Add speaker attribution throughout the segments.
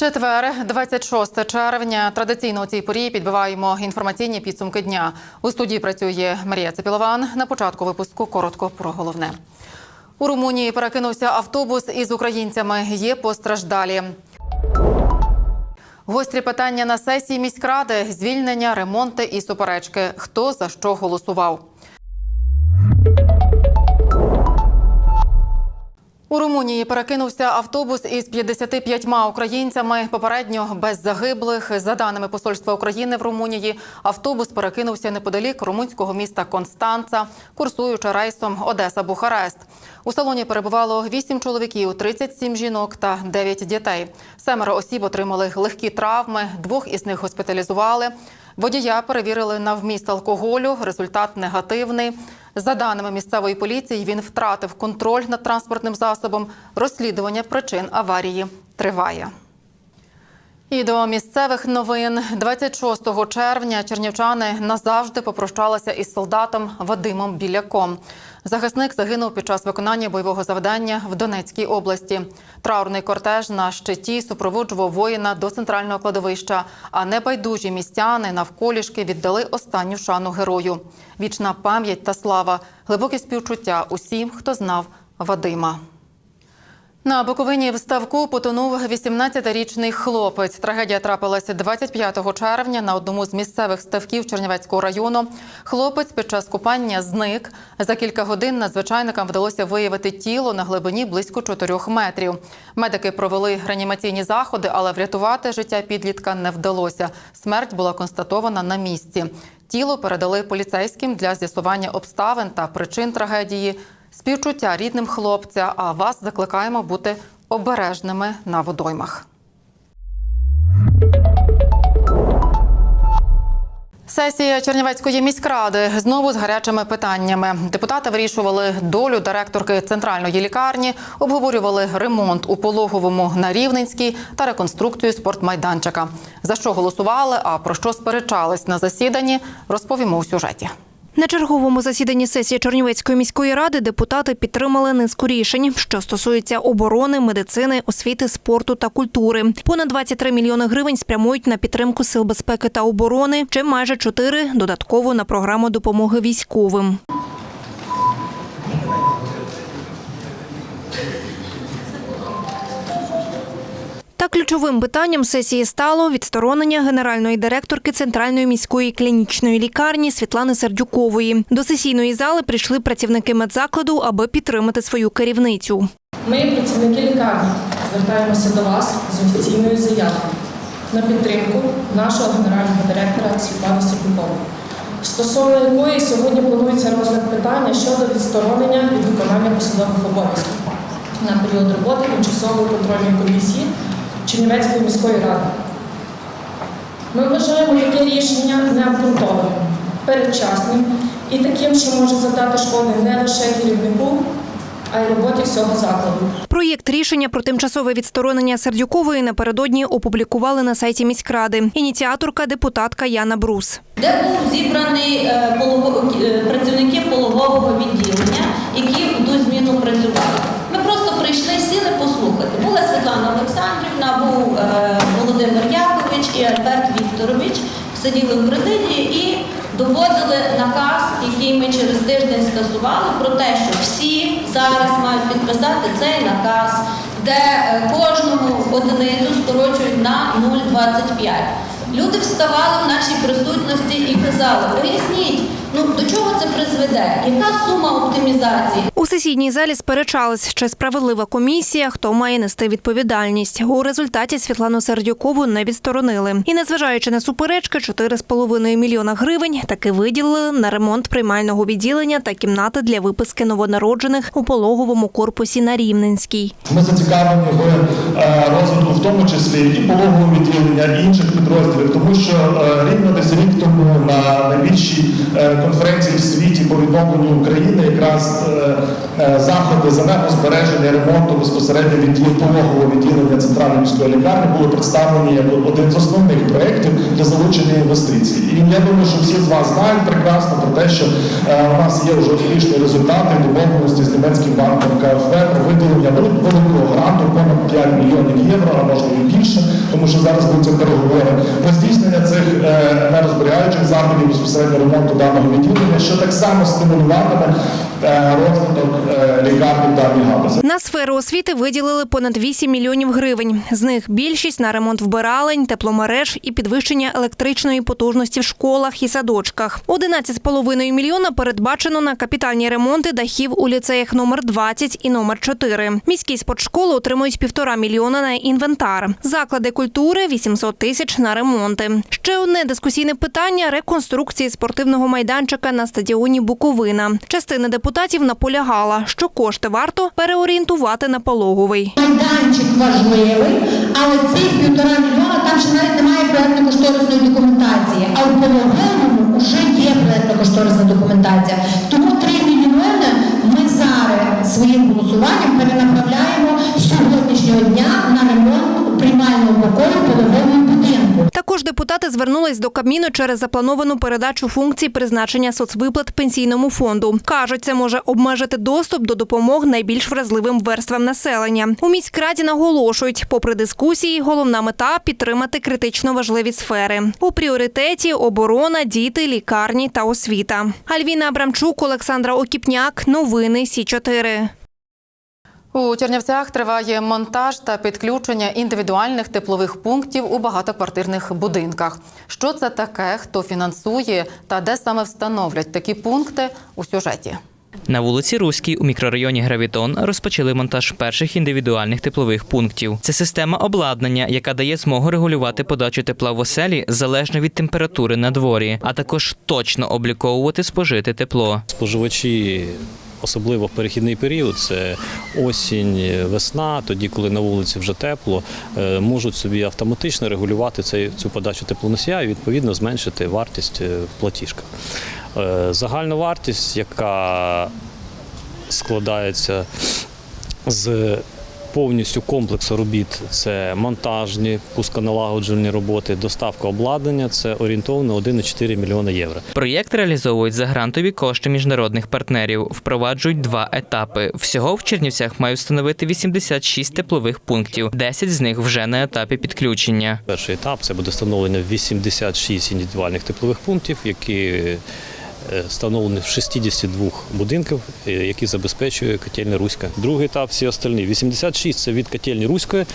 Speaker 1: Четвер, 26 червня. Традиційно у цій порі підбиваємо інформаційні підсумки дня. У студії працює Марія Цепілован. На початку випуску коротко про головне. У Румунії перекинувся автобус із українцями. Є постраждалі. Гострі питання на сесії міськради: звільнення, ремонти і суперечки. Хто за що голосував? У Румунії перекинувся автобус із 55 українцями. Попередньо без загиблих. За даними посольства України в Румунії, автобус перекинувся неподалік румунського міста Констанца, курсуючи рейсом Одеса-Бухарест. У салоні перебувало 8 чоловіків, 37 жінок та 9 дітей. Семеро осіб отримали легкі травми. Двох із них госпіталізували. Водія перевірили на вміст алкоголю. Результат негативний. За даними місцевої поліції, він втратив контроль над транспортним засобом. Розслідування причин аварії триває. І до місцевих новин 26 червня чернівчани назавжди попрощалися із солдатом Вадимом Біляком. Захисник загинув під час виконання бойового завдання в Донецькій області. Траурний кортеж на щиті супроводжував воїна до центрального кладовища. А небайдужі містяни навколішки віддали останню шану герою. Вічна пам'ять та слава, глибоке співчуття усім, хто знав Вадима. На Буковині в ставку потонув 18-річний хлопець. Трагедія трапилася 25 червня на одному з місцевих ставків Чернівецького району. Хлопець під час купання зник. За кілька годин надзвичайникам вдалося виявити тіло на глибині близько 4 метрів. Медики провели реанімаційні заходи, але врятувати життя підлітка не вдалося. Смерть була констатована на місці. Тіло передали поліцейським для з'ясування обставин та причин трагедії. Співчуття рідним хлопця, а вас закликаємо бути обережними на водоймах. Сесія Чернівецької міськради знову з гарячими питаннями. Депутати вирішували долю директорки центральної лікарні, обговорювали ремонт у пологовому на Рівненській та реконструкцію спортмайданчика. За що голосували, а про що сперечались на засіданні, розповімо у сюжеті.
Speaker 2: На черговому засіданні сесії Чернівецької міської ради депутати підтримали низку рішень, що стосуються оборони, медицини, освіти, спорту та культури. Понад 23 мільйони гривень спрямують на підтримку сил безпеки та оборони, чи майже 4 додатково на програму допомоги військовим. Та ключовим питанням сесії стало відсторонення генеральної директорки Центральної міської клінічної лікарні Світлани Сердюкової. До сесійної зали прийшли працівники медзакладу, аби підтримати свою керівницю.
Speaker 3: Ми, працівники лікарні, звертаємося до вас з офіційною заявою на підтримку нашого генерального директора Світлани Сердюкової, стосовно якої сьогодні планується розгляд питання щодо відсторонення від виконання посадових обов'язків на період роботи тимчасової контрольної комісії Чернівецької міської ради. Ми вважаємо таке рішення необґрунтованим, передчасним і таким, що може завдати шкоди не лише керівнику, а й роботі всього закладу.
Speaker 2: Проєкт рішення про тимчасове відсторонення Сердюкової напередодні опублікували на сайті міськради. Ініціаторка депутатка Яна Брус.
Speaker 4: де був зібраний е, е, працівники пологового відділення, які в ту зміну працювали. Ми просто прийшли, сіли послухати. Була Світлана Олександрівна, був е, Володимир Якович і Альберт Вікторович. Сиділи в президії і доводили наказ, який ми через тиждень скасували, про те, що всі зараз мають підписати цей наказ, де е, кожному одиницю скорочують на 0,25. Люди вставали в нашій присутності і казали, поясніть, ну до чого це призведе? Яка сума оптимізації?
Speaker 2: У сесійній залі сперечались, чи справедлива комісія, хто має нести відповідальність. У результаті Світлану Сердюкову не відсторонили. І незважаючи на суперечки, 4,5 мільйона гривень таки виділили на ремонт приймального відділення та кімнати для виписки новонароджених у пологовому корпусі на Рівненській.
Speaker 5: Ми зацікавлені в е, розвитку, в тому числі і пологового відділення, і інших підрозділів, тому що е, рівно десь рік тому на найбільшій е, конференції в світі по відновленню України якраз е, е, заходи з енергозбереження, ремонту безпосередньо відділ пологового відділення центральної міської лікарні були представлені як один з основних проєктів для залучення інвестицій. І я думаю, що всі з вас знають прекрасно про те, що е, у нас є вже успішні результати домовленості з німецьким банком КФВ про виділення великого гранту понад 5 мільйонів євро, а можливо і більше, тому що зараз будуть переговори про здійснення цих заходів безпосередньо ремонту даного відділення, що так само стимулюватиме розвиток е, лікарні даній.
Speaker 2: На сферу освіти виділили понад 8 мільйонів гривень. З них більшість на ремонт вбиралень, тепломереж і підвищення електричної потужності в школах і садочках. 11,5 мільйона передбачено на капітальні ремонти дахів у ліцеях номер 20 і номер 4. Міські спортшколи отримують півтора мільйона на інвентар. Заклади культури 800 тисяч на ремонти. Ще одне дискусійне питання реконструкції спортивного майданчика на стадіоні Буковина. Частина депутатів наполягала, що кошти варто переорієнтувати на пологовий.
Speaker 6: Майданчик важливий, але цих півтора мільйона там ще навіть немає проєктно-кошторисної документації. А у пологовому вже є проєктно-кошторисна документація. Тому 3 мільйони ми зараз своїм голосуванням перенаправляємо з сьогоднішнього дня на ремонт приймального покою.
Speaker 2: Також депутати звернулись до Кабміну через заплановану передачу функцій призначення соцвиплат пенсійному фонду. Кажуть, це може обмежити доступ до допомог найбільш вразливим верствам населення. У міськраді наголошують, попри дискусії, головна мета підтримати критично важливі сфери. У пріоритеті оборона, діти, лікарні та освіта. Альвіна Абрамчук, Олександра Окіпняк. Новини Сі 4
Speaker 1: У Чернівцях триває монтаж та підключення індивідуальних теплових пунктів у багатоквартирних будинках. Що це таке, хто фінансує та де саме встановлять такі пункти у сюжеті.
Speaker 7: На вулиці Руській у мікрорайоні Гравітон розпочали монтаж перших індивідуальних теплових пунктів. Це система обладнання, яка дає змогу регулювати подачу тепла в оселі залежно від температури на дворі, а також точно обліковувати спожите тепло.
Speaker 8: Споживачі, особливо в перехідний період, це осінь, весна, тоді, коли на вулиці вже тепло, е, можуть собі автоматично регулювати цю подачу теплоносія і відповідно зменшити вартість е, в платіжках. Е, Загальна вартість, яка складається з повністю комплексу робіт. Це монтажні, пусконалагоджувальні роботи, доставка обладнання. Це орієнтовно 1,4 мільйона євро.
Speaker 7: Проєкт реалізовують за грантові кошти міжнародних партнерів. Впроваджують два етапи. Всього в Чернівцях мають встановити 86 теплових пунктів. 10 з них вже на етапі підключення.
Speaker 8: Перший етап це буде встановлення 86 індивідуальних теплових пунктів, які е, встановлені в 62 будинків, е, які забезпечує котельня Руська. Другий етап всі остальні. 86 це від котельні Руської,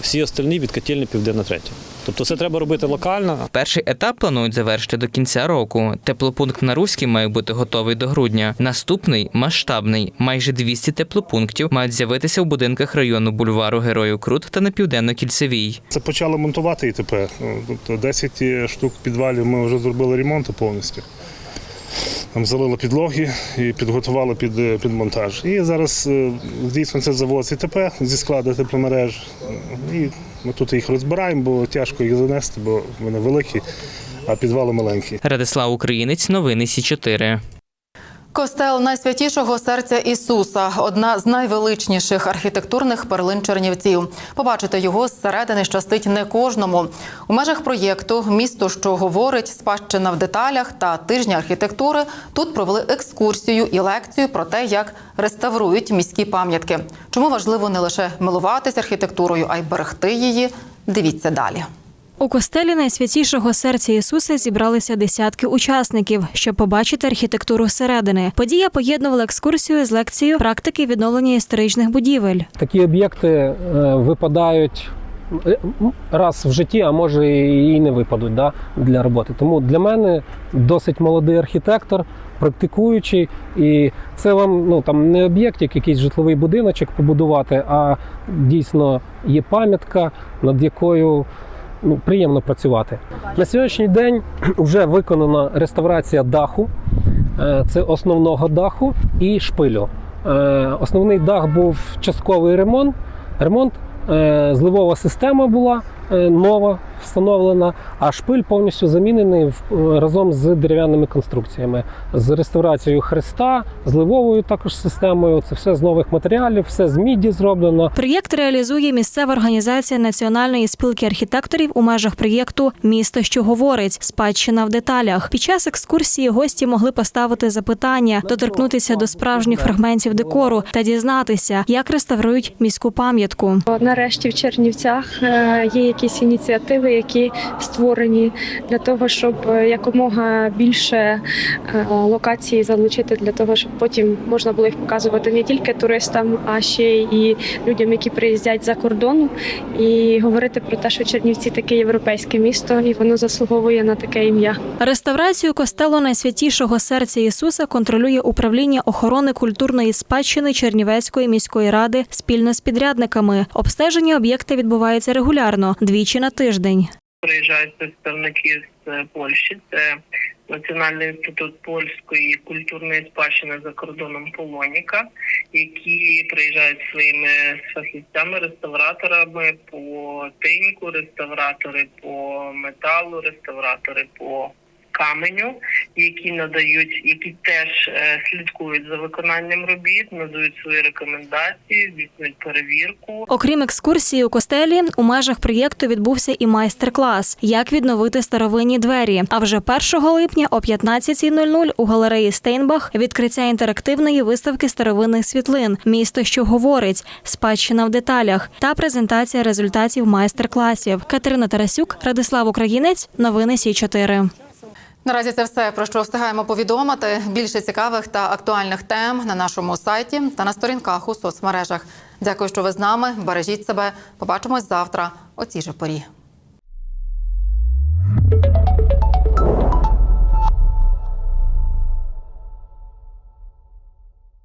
Speaker 8: всі остальні від котельні Південна Третя. Тобто це треба робити локально.
Speaker 7: Перший етап планують завершити до кінця року. Теплопункт на Руській має бути готовий до грудня. Наступний масштабний. Майже 200 теплопунктів мають з'явитися в будинках району бульвару Героїв Крут та на південно-кільцевій.
Speaker 9: Це почали монтувати і тепер. Ну, Тобто 10 штук підвалів ми вже зробили ремонт повністю. Там залили підлоги і підготували під, е, під монтаж. І зараз е, дійсно це завоз ІТП зі складу тепломереж. І ми тут їх розбираємо, бо тяжко їх занести, бо вони великі, а підвали маленькі.
Speaker 7: Радислав Українець, новини Сі 4
Speaker 1: Костел найсвятішого серця Ісуса одна з найвеличніших архітектурних перлин Чернівців. Побачити його зсередини щастить не кожному. У межах проєкту Місто, що говорить, спадщина в деталях та тижня архітектури тут провели екскурсію і лекцію про те, як реставрують міські пам'ятки. Чому важливо не лише милуватися архітектурою, а й берегти її. Дивіться далі.
Speaker 10: У костелі найсвятішого серця Ісуса зібралися десятки учасників, щоб побачити архітектуру зсередини. Подія поєднувала екскурсію з лекцією практики відновлення історичних будівель.
Speaker 11: такі об'єкти е, випадають е, раз в житті, а може і не випадуть да, для роботи. Тому для мене досить молодий архітектор, практикуючий, і це вам ну там не об'єкт, як якийсь житловий будиночок побудувати, а дійсно є пам'ятка, над якою ну, приємно працювати. На сьогоднішній день вже виконана реставрація даху. Е, Це основного даху і шпилю. Е, Основний дах був частковий ремонт. Ремонт, е, зливова система була, нова встановлена, а шпиль повністю замінений в- е, разом з дерев'яними конструкціями, з реставрацією хреста, з ливовою також системою. Це все з нових матеріалів, все з міді зроблено.
Speaker 10: Проєкт реалізує місцева організація Національної спілки архітекторів у межах проєкту Місто, що говорить спадщина в деталях. Під час екскурсії гості могли поставити запитання, доторкнутися до справжніх фрагментів декору та дізнатися, як реставрують міську пам'ятку.
Speaker 12: Нарешті в Чернівцях е, є якісь ініціативи, які створені для того, щоб е, якомога більше е, локацій залучити для того, щоб потім можна було їх показувати не тільки туристам, а ще і людям, які приїздять за кордону, і говорити про те, що Чернівці таке європейське місто, і воно заслуговує на таке ім'я.
Speaker 10: Реставрацію костелу Найсвятішого серця Ісуса контролює управління охорони культурної спадщини Чернівецької міської ради спільно з підрядниками. Обстеження об'єкта відбувається регулярно двічі на тиждень.
Speaker 13: Приїжджають представники з е, Польщі. Це Національний інститут польської культурної спадщини за кордоном Полоніка, які приїжджають своїми фахівцями, реставраторами по тиньку, реставратори по металу, реставратори по каменю, які надають, які теж е, слідкують за виконанням робіт, надають свої рекомендації, здійснюють перевірку.
Speaker 10: Окрім екскурсії у костелі, у межах проєкту відбувся і майстер-клас, як відновити старовинні двері. А вже 1 липня о 15.00 у галереї Стейнбах відкриття інтерактивної виставки старовинних світлин Місто, що говорить, спадщина в деталях та презентація результатів майстер-класів. Катерина Тарасюк, Радислав Українець, новини Сі 4
Speaker 1: Наразі це все про що встигаємо повідомити. Більше цікавих та актуальних тем на нашому сайті та на сторінках у соцмережах. Дякую, що ви з нами. Бережіть себе. Побачимось завтра о цій же порі.